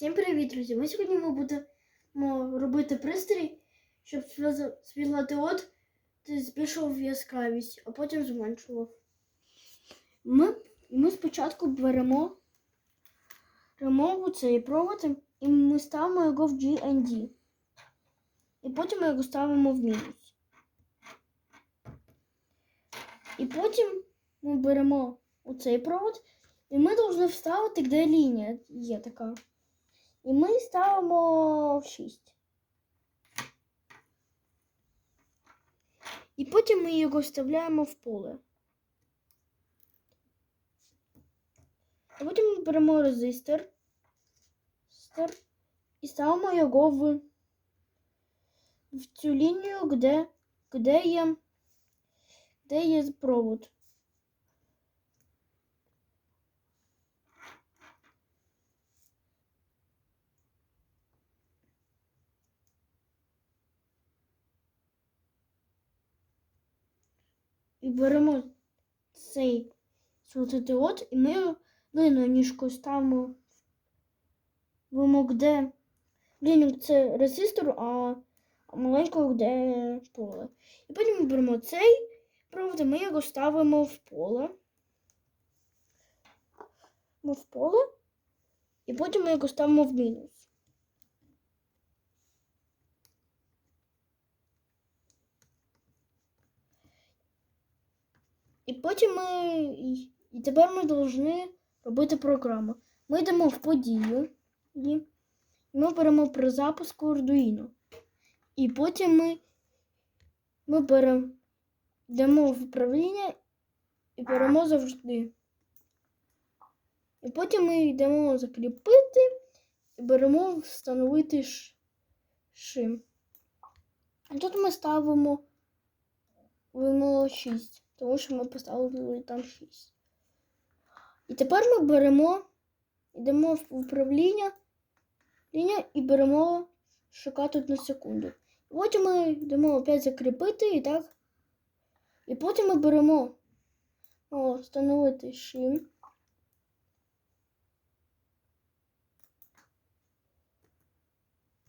Всім привіт, друзі! Ми сьогодні ми будемо робити пристрій, щоб світло- світлодіод збільшував яскравість, а потім зменшував. Ми, ми спочатку беремо, беремо цей провод і ми ставимо його в GND. І потім ми його ставимо в мінус. І потім ми беремо оцей провод, і ми повинні вставити, де лінія є така. І ми ставимо в 6. І потім ми його вставляємо в поле. А потім ми беремо резистор і ставимо його в, в цю лінію, де, де, є, де є провод. Беремо цей світлодіод, і ми линою ніжкою ставимо вимог, де лінію це резистор, а маленького де поле. І потім ми беремо цей провод, і ми його ставимо в поле. Ми в поле, і потім ми його ставимо в мінус. І потім ми. І тепер ми повинні робити програму. Ми йдемо в подію. І ми беремо при запуску Arduino. І потім ми, ми беремо, йдемо в управління і беремо завжди. І потім ми йдемо закріпити і беремо встановити шим. І тут ми ставимо вимоги 6, тому що ми поставили там 6. І тепер ми беремо, йдемо в управління лінія і беремо шукати одну секунду. Потім ми йдемо опять закріпити і так. І потім ми беремо о, встановити шим.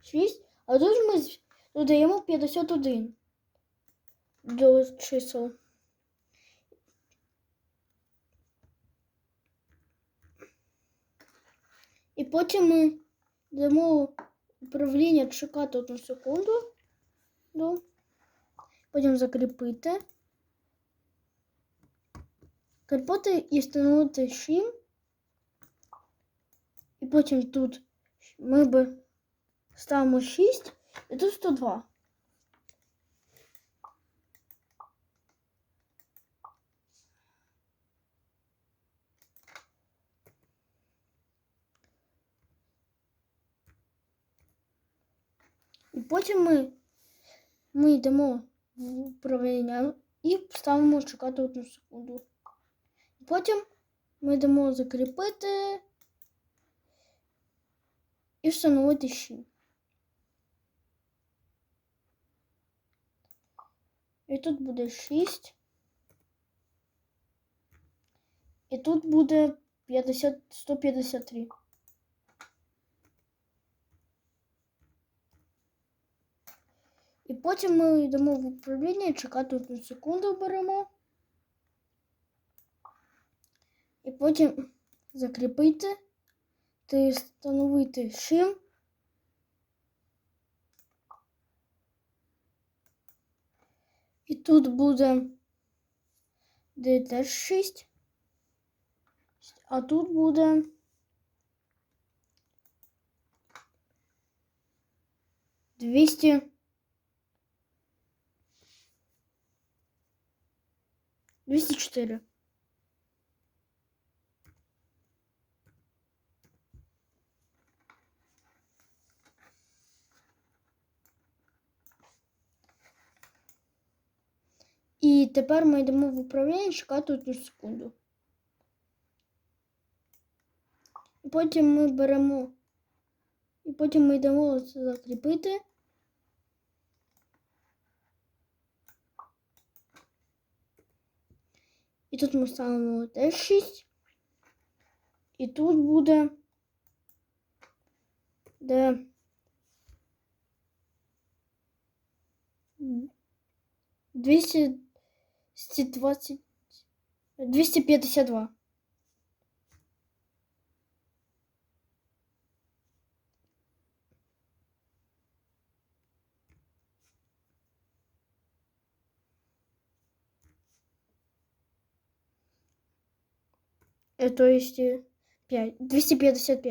Шість. А тут ми додаємо 51 до чисел. І потім ми дамо управління чекати одну секунду. Ну, потім закріпити. Кріпити і встановити шим. І потім тут ми би ставимо 6 і тут 102. І потім ми, ми йдемо в управління і ставимо чекати одну секунду. Потім ми йдемо закріпити і встановити ще. І тут буде 6. І тут буде 50, 153. І потім ми йдемо в управління і чекати одну секунду беремо. І потім закріпити та встановити шим. І тут буде де теж 6. А тут буде двісті. 204. І тепер ми йдемо в управління чекати одну секунду. Потім ми беремо. І потім ми йдемо закріпити. І тут ми ставимо теж 6. І тут буде де двісті двадцять двісті п'ятдесят два. То есть э, пять, двести пятьдесят пять.